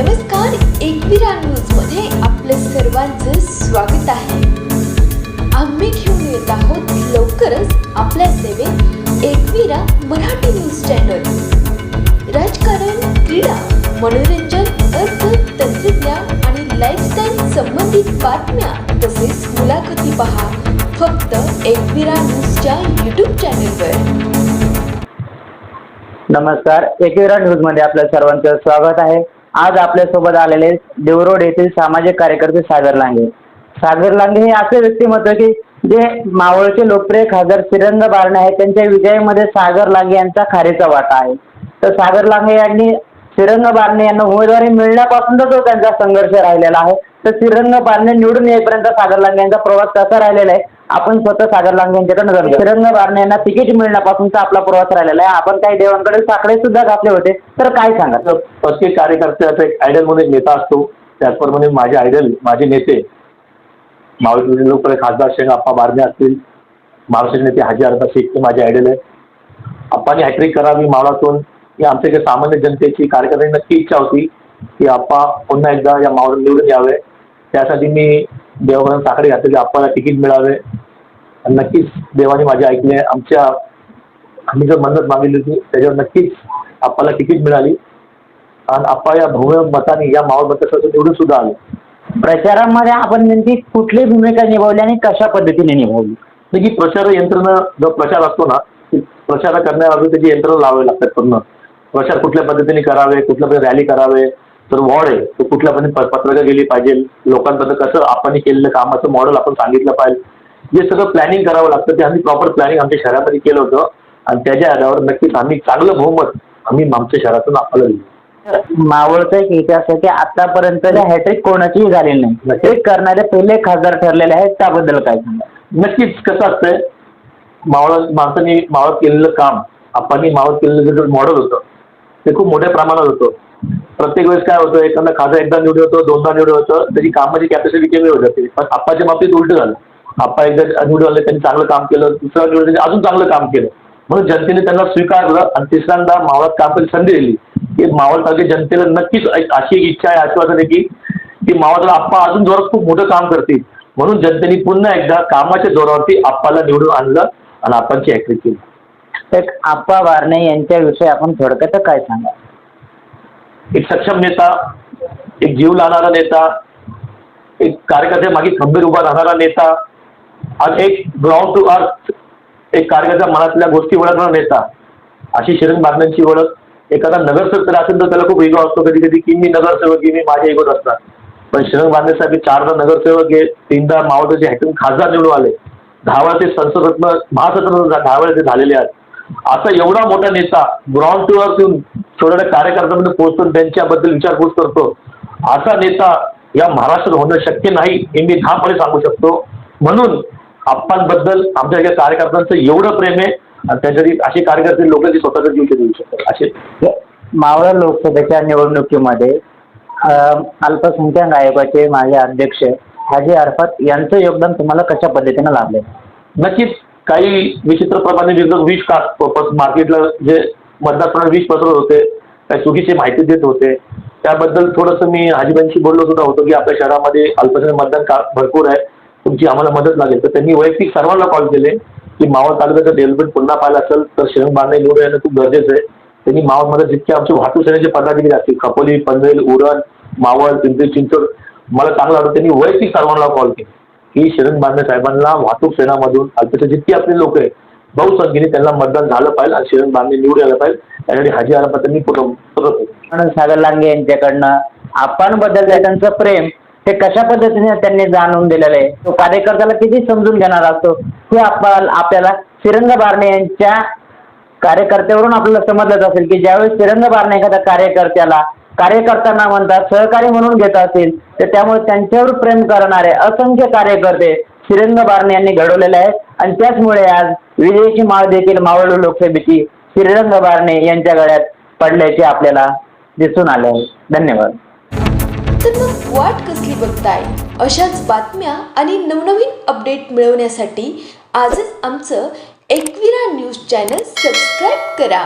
नमस्कार एकविरा न्यूजमध्ये आपलं सर्वांचं स्वागत आहे. आम्ही घेऊन येत आहोत लवकरच आपल्या सेवेत एकविरा मराठी न्यूज चॅनल. राजकारण क्रीडा मनोरंजन अर्थ तंत्रज्ञान आणि लाईफस्टाईल संबंधित बातम्या तसेच मुलाखती पहा. फक्त एकविरा न्यूजच्या यूट्यूब चॅनलवर. नमस्कार एकविरा न्यूजमध्ये आपल्या सर्वांचं स्वागत आहे. आज आपल्यासोबत आलेले देवरोड येथील सामाजिक कार्यकर्ते सागर लांगे. सागर लांगे हे असे व्यक्तिमत्व की जे मावळचे लोकप्रिय खासदार श्रीरंग बारणे आहेत. त्यांच्या विजयामध्ये सागर लांगे यांचा खारीचा वाटा आहे. तर सागर लांगे यांनी श्रीरंग बारणे यांना उमेदवारी मिळण्यापासून तो त्यांचा संघर्ष राहिलेला आहे. तर श्रीरंग बारणे निवडून येईपर्यंत सागर लांगे यांचा प्रवास कसा राहिलेला आहे? आपण स्वतः सागर लांगे यांच्याकडे जाऊया श्रीरंग बारणे यांना तिकीट मिळण्यापासूनचा आपला प्रवास राहिलेला आहे. आपण काही देवांकडे साखळे सुद्धा घातले होते. तर काय सांगा प्रत्येक कार्यकर्त्याचा एक आयडल म्हणून एक नेता असतो. त्याचप्रमाणे माझे आयडल माझे नेते मावळ लोकप्रिय खासदार शेख आप्पा बारणे असतील. महाराष्ट्र नेते हाजी अरबा शेख ते माझे आयडल आहे आप्पानी हॅट्रिक करावी मावळातून. ही आमच्या काही सामान्य जनतेची कार्यकर्त्यांची नक्की इच्छा होती की आप्पा पुन्हा एकदा या मावळ निवडून यावे. त्यासाठी मी देवाकडून साखळी घातली की आप्पाला तिकीट मिळावे. आणि नक्कीच देवाने माझे ऐकले आमच्या आम्ही जर मदत मागितली होती त्याच्यावर नक्कीच आप्पाला तिकीट मिळाली. आणि आप्पा या भव्य मताने या मावळ मतदारसंघातून निवडून सुद्धा आले. प्रचारामध्ये आपण नेमकी कुठली भूमिका निभावली आणि कशा पद्धतीने निभावली? म्हणजे प्रचार यंत्रणा जो प्रचार असतो ना ती प्रचार करण्याअगोदर त्याची यंत्रणा लावावी लागतात पूर्ण. प्रचार कुठल्या पद्धतीने करावे कुठल्या रॅली करावे तर वॉर्ड आहे. तो कुठल्या पद्धतीने प- पत्रकं गेली पाहिजे. लोकांपर्यंत कसं आपण केलेलं कामाचं मॉडेल आपण सांगितलं पाहिजे. जे सगळं प्लॅनिंग करावं लागतं ते आम्ही प्रॉपर प्लॅनिंग आमच्या शहरामध्ये केलं होतं. आणि त्याच्या आधारावर नक्कीच आम्ही चांगलं बहुमत आम्ही आमच्या शहरातून दिलं मावळचा एक इतिहास आहे की आतापर्यंत हॅट्रिक कोणाचीही झालेली नाही. नक्की. हे करणारे पहिले खासदार ठरलेले आहेत त्याबद्दल काय सांगा नक्कीच कसं असतंय मावळ माणसाने मावळत केलेलं काम आपण मावळत केलेलं जे मॉडेल होतं ते खूप मोठ्या प्रमाणात होतं. प्रत्येक वेळेस काय होतं एखादा खासदार एकदा निवडून होतं दोनदा निवडून होतं त्याची कामाची कॅपॅसिटी कमी होत जाते पण आप्पाच्या बाबतीत उलट झालं. आप्पा एकदा निवडून आले त्यांनी चांगलं काम केलं दुसरा निवडून त्यांनी अजून चांगलं काम केलं. म्हणून जनतेने त्यांना स्वीकारलं आणि तिसऱ्यांदा मावळात काम करायची संधी दिली. की मावळ तालुक्या जनतेला नक्कीच एक अशी एक इच्छा आहे आश्वासन आहे की की मावळला आप्पा अजून जोरात खूप मोठं काम करतील. म्हणून जनतेने पुन्हा एकदा कामाच्या जोरावरती आप्पाला निवडून आणलं आणि आप्पांची हॅट्रिक केली. एक आप्पा वारणे यांच्याविषयी आपण थोडक्यात काय सांगा एक सक्षम नेता एक जीव लावणारा नेता एक कार्यकर्त्या मागे खंबीर उभा राहणारा नेता आणि एक ग्राउंड टू अर्थ एक कार्यकर्त्या मनातल्या गोष्टी ओळखणारा नेता अशी शिरण बागण्यांची ओळख. एखादा नगरसेवक जर असेल तर त्याला खूप इगो असतो कधी कधी की मी नगरसेवक की मी माझ्या इगोत असतात पण शिरण बांधण्यासाठी चारदा नगरसेवक आहे तीनदा मावळचे हॅटून खासदार निवडून आले. दहा वेळा ते संसदरत्न महासदरत्न दहा वेळा ते झालेले आहेत. असा एवढा मोठा नेता ग्राउंड टू अर्थ येऊन छोट्या कार्यकर्त्यांमध्ये पोहोचतो आणि त्यांच्याबद्दल विचारपूस करतो. असा नेता या महाराष्ट्रात होणं शक्य नाही हे मी ठामपणे सांगू शकतो. म्हणून आप्पांबद्दल आमच्या या कार्यकर्त्यांचं एवढं प्रेम आहे आणि त्याच्यासाठी असे कार्यकर्ते लोक जे स्वतःचा जीव देऊ शकतात. असे. मावळ लोकसभेच्या निवडणुकीमध्ये अल्पसंख्याक आयोगाचे माझे अध्यक्ष हाजी अरफत यांचं योगदान तुम्हाला कशा पद्धतीने लाभले नक्कीच काही विचित्र प्रमाणे विरोधक विष का मार्केटला जे मतदारसंघात विष पसरत होते काही चुकीची माहिती देत होते. त्याबद्दल थोडंसं मी हाजीबाईंशी बोललो सुद्धा होतो की आपल्या शहरामध्ये अल्पसंख्याक मतदान का भरपूर आहे तुमची आम्हाला मदत लागेल. तर त्यांनी वैयक्तिक सर्वांना कॉल केले की मावळ तालुक्याचं डेव्हलपमेंट पुन्हा पाहिलं असेल तर शहर बांधणे निवडून येणं खूप गरजेचं आहे. त्यांनी मावळमध्ये जितके आमचे वाहतूक सेनेचे पदाधिकारी असतील खपोली पनवेल उरण मावळ पिंपरी चिंचवड मला चांगलं वाटतं त्यांनी वैयक्तिक सर्वांना कॉल केला की शरण बांधणे साहेबांना वाहतूक सेनामधून अल्पसे जितके आपली लोक आहे बहुसंख्येने त्यांना मतदान झालं पाहिजे आणि शिरण बांधणे निवडून आलं पाहिजे. त्यासाठी हाजी आरापा त्यांनी सागर लांगे यांच्याकडनं आपण आपणबद्दल त्यांचं प्रेम. हे कशा पद्धतीने त्यांनी जाणून दिलेलं आहे? तो कार्यकर्त्याला किती समजून घेणार असतो? हे आपण आपल्याला श्रीरंग बारणे यांच्या कार्यकर्त्यावरून आपल्याला समजलं असेल की ज्यावेळेस श्रीरंग बारणे एखाद्या कार्यकर्त्याला कार्यकर्त्यांना म्हणतात सहकारी म्हणून घेत असतील तर त्यामुळे त्यांच्यावर प्रेम करणारे असंख्य कार्यकर्ते श्रीरंग बारणे यांनी घडवलेले आहेत आणि त्याचमुळे आज विजयची माळ देखील मावळ लोकसभेची श्रीरंग बारणे यांच्या गळ्यात पडल्याचे आपल्याला दिसून आले आहे धन्यवाद. तर मग वाट कसली बघताय? अशाच बातम्या आणि नवनवीन अपडेट मिळवण्यासाठी आजच आमचं एकविरा न्यूज चॅनल सबस्क्राईब करा.